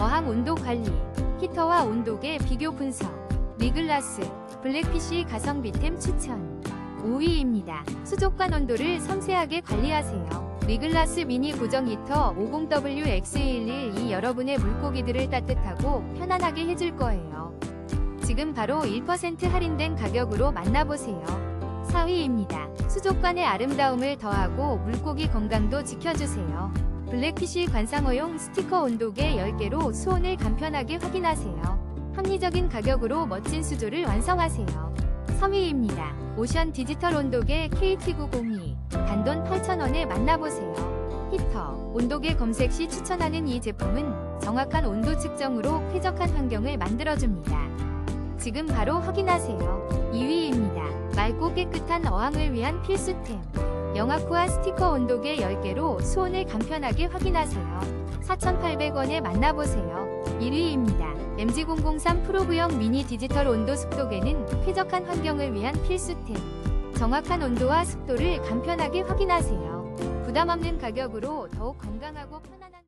어항 온도 관리, 히터와 온도계 비교 분석, 리글라스, 블랙피쉬 가성비템 추천. 5위입니다. 수족관 온도를 섬세하게 관리하세요. 리글라스 미니 고정 히터 50WX111이 여러분의 물고기들을 따뜻하고 편안하게 해줄 거예요. 지금 바로 1% 할인된 가격으로 만나보세요. 4위입니다. 수족관의 아름다움을 더하고 물고기 건강도 지켜주세요. 블랙피쉬 관상어용 스티커 온도계 10개로 수온을 간편하게 확인하세요. 합리적인 가격으로 멋진 수조를 완성하세요. 3위입니다. 오션 디지털 온도계 KT902 단돈 8,000원에 만나보세요. 히터, 온도계 검색 시 추천하는 이 제품은 정확한 온도 측정으로 쾌적한 환경을 만들어줍니다. 지금 바로 확인하세요. 2위입니다. 맑고 깨끗한 어항을 위한 필수템. 영아쿠아 스티커 온도계 10개로 수온을 간편하게 확인하세요. 4,800원에 만나보세요. 1위입니다. MG003 프로브형 미니 디지털 온도 습도계는 쾌적한 환경을 위한 필수템. 정확한 온도와 습도를 간편하게 확인하세요. 부담 없는 가격으로 더욱 건강하고 편안한